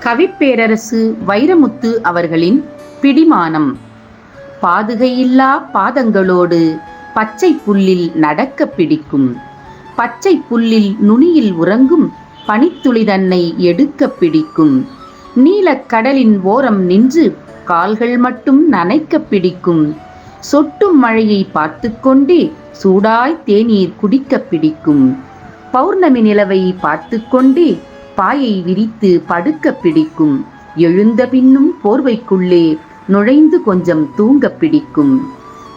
கவிப்பேரரசு வைரமுத்து அவர்களின் பிடிமானம். பாதுகையில்லா பாதங்களோடு பச்சை புல்லில் நடக்க பிடிக்கும். பச்சை புல்லில் நுனியில் உறங்கும் பனித்துளி தன்னை எடுக்க பிடிக்கும். நீலக் கடலின் ஓரம் நின்று கால்கள் மட்டும் நனைக்க பிடிக்கும். சொட்டும் மழையை பார்த்து கொண்டே சூடாய் தேநீர் குடிக்க பிடிக்கும். பௌர்ணமி நிலவை பார்த்து கொண்டே பாயை விரித்து படுக்க பிடிக்கும். எழுந்த பின்னும் போர்வைக்குள்ளே நுழைந்து கொஞ்சம் தூங்க பிடிக்கும்.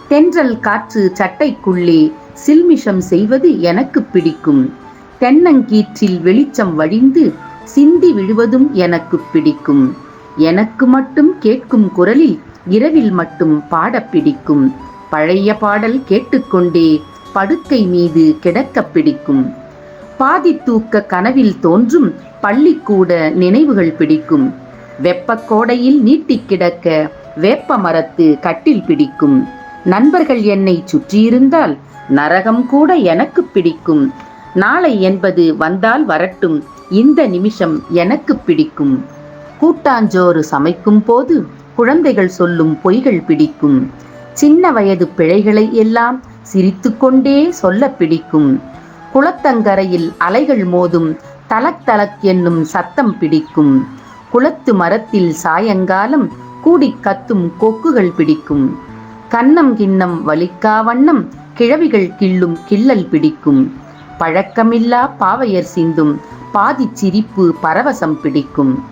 தென்றல் காற்று சட்டைக்குள்ளே சில்மிஷம் செய்வது எனக்கு பிடிக்கும். தென்னங்கீற்றில் வெளிச்சம் வழிந்து சிந்தி விழுவதும் எனக்கு பிடிக்கும். எனக்கு மட்டும் கேட்கும் குரலில் இரவில் மட்டும் பாடப் பிடிக்கும். பழைய பாடல் கேட்டுக்கொண்டே படுக்கை மீது கிடக்க பிடிக்கும். பாதி தூக்க கனவில் தோன்றும் பள்ளிக்கூட நினைவுகள் பிடிக்கும். வெப்பக்கோடையில் நீட்டிக் கிடக்க வேப்ப மரத்து கட்டில் பிடிக்கும். நண்பர்கள் என்னை சுற்றியிருந்தால் நரகம் கூட எனக்கு பிடிக்கும். நாளை என்பது வந்தால் வரட்டும் இந்த நிமிஷம் எனக்கு பிடிக்கும். கூட்டாஞ்சோறு சமைக்கும் போது குழந்தைகள் சொல்லும் பொய்கள் பிடிக்கும். சின்ன வயது பிழைகளை எல்லாம் சிரித்துக்கொண்டே சொல்ல பிடிக்கும். குளத்தங்கரையில் அலைகள் மோதும் தலக் தலக் என்னும் சத்தம் பிடிக்கும். குளத்து மரத்தில் சாயங்காலம் கூடிக் கத்தும் கொக்குகள் பிடிக்கும். கன்னம் கிண்ணம் வலிக்கா வண்ணம் கிழவிகள் கிள்ளும் கிள்ளல் பிடிக்கும். பழக்கமில்லா பாவையர் சிந்தும் பாதிச் சிரிப்பு பரவசம் பிடிக்கும்.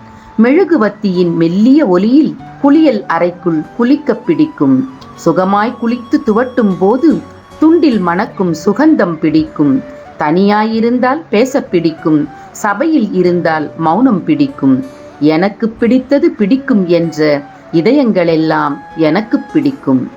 மெழுகுவத்தியின் மெல்லிய ஒலியில் குளியல் அறைக்குள் குளிக்கப் பிடிக்கும். சுகமாய் குளித்து துவட்டும் போது துண்டில் மணக்கும் சுகந்தம் பிடிக்கும். தனியாயிருந்தால் பேசப் பிடிக்கும் சபையில் இருந்தால் மௌனம் பிடிக்கும். எனக்கு பிடித்தது பிடிக்கும் என்ற இதயங்களெல்லாம் எனக்கு பிடிக்கும்.